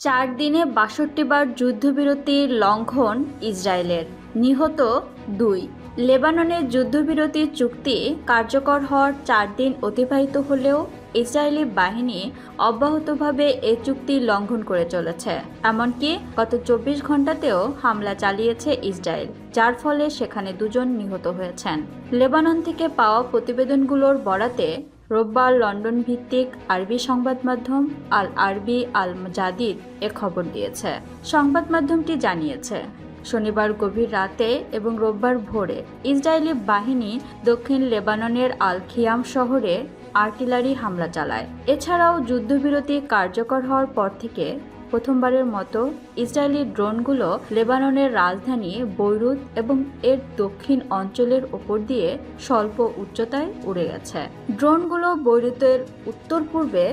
চার দিনে বাষট্টি বার যুদ্ধবিরতির লঙ্ঘন ইসরায়েলের। নিহত দুই। লেবাননের যুদ্ধবিরতি চুক্তি কার্যকর হওয়ার চার দিন অতিবাহিত হলেও ইসরায়েলি বাহিনী অব্যাহতভাবে এ চুক্তি লঙ্ঘন করে চলেছে। এমনকি গত চব্বিশ ঘন্টাতেও হামলা চালিয়েছে ইসরায়েল, যার ফলে সেখানে দুজন নিহত হয়েছেন। লেবানন থেকে পাওয়া প্রতিবেদনগুলোর বরাতে রোববার লন্ডন ভিত্তিক আরবি সংবাদ মাধ্যম আল আরবি আল জাদিদ এ খবর দিয়েছে। সংবাদ মাধ্যমটি জানিয়েছে, শনিবার গভীর রাতে এবং রোববার ভোরে ইসরায়েলি বাহিনী দক্ষিণ লেবাননের আল খিয়াম শহরে আর্টিলারি হামলা চালায়। এছাড়াও যুদ্ধবিরতি কার্যকর হওয়ার পর থেকে প্রথমবারের মতো ইসরায়েলি ড্রোনগুলো লেবাননের রাজধানী বৈরুত এবং এর দক্ষিণ অঞ্চলের ওপর দিয়ে স্বল্প উচ্চতায় উড়ে গেছে। ড্রোনগুলো বৈরুতের উত্তর পূর্বে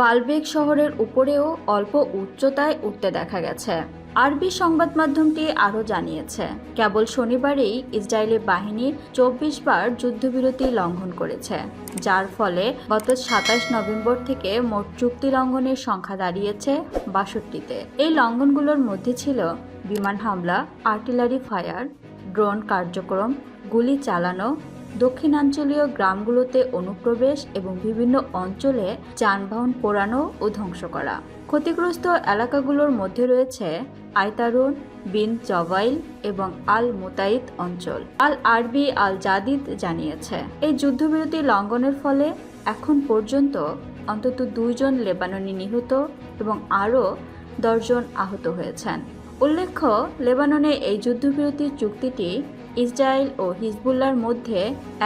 বালবেক শহরের উপরেও অল্প উচ্চতায় উঠতে দেখা গেছে। আরবি সংবাদ মাধ্যমটি আরও জানিয়েছে, কেবল শনিবারেই ইসরায়েলি বাহিনী চব্বিশ বার যুদ্ধবিরতি লঙ্ঘন করেছে, যার ফলে গত সাতাশ নভেম্বর থেকে মোট চুক্তি লঙ্ঘনের সংখ্যা দাঁড়িয়েছে বাষট্টিতে। এই লঙ্ঘনগুলোর মধ্যে ছিল বিমান হামলা, আর্টিলারি ফায়ার, ড্রোন কার্যক্রম, গুলি চালানো দক্ষিণাঞ্চলীয় গ্রামগুলোতে অনুপ্রবেশ এবং বিভিন্ন অঞ্চলে যানবাহন পোড়ানো ও ধ্বংস করা। ক্ষতিগ্রস্ত এলাকাগুলোর মধ্যে রয়েছে আয়তারুন, বিন জবাইল এবং আল মুতাইদ অঞ্চল। আল আরবি আল জাদিদ জানিয়েছে। এই যুদ্ধবিরতি লঙ্ঘনের ফলে এখন পর্যন্ত অন্তত দুইজন লেবাননি নিহত এবং আরও দশজন আহত হয়েছেন। উল্লেখ্য, লেবাননে এই যুদ্ধবিরতি চুক্তিটি ইসরায়েল ও হিজবুল্লার মধ্যে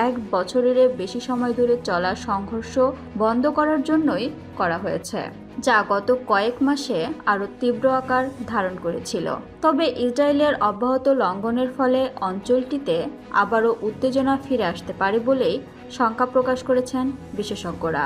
এক বছরের বেশি সময় ধরে চলা সংঘর্ষ বন্ধ করার জন্যই করা হয়েছে, যা গত কয়েক মাসে আরও তীব্র আকার ধারণ করেছিল। তবে ইসরায়েলের অব্যাহত লঙ্ঘনের ফলে অঞ্চলটিতে আবারও উত্তেজনা ফিরে আসতে পারে বলেই শঙ্কা প্রকাশ করেছেন বিশেষজ্ঞরা।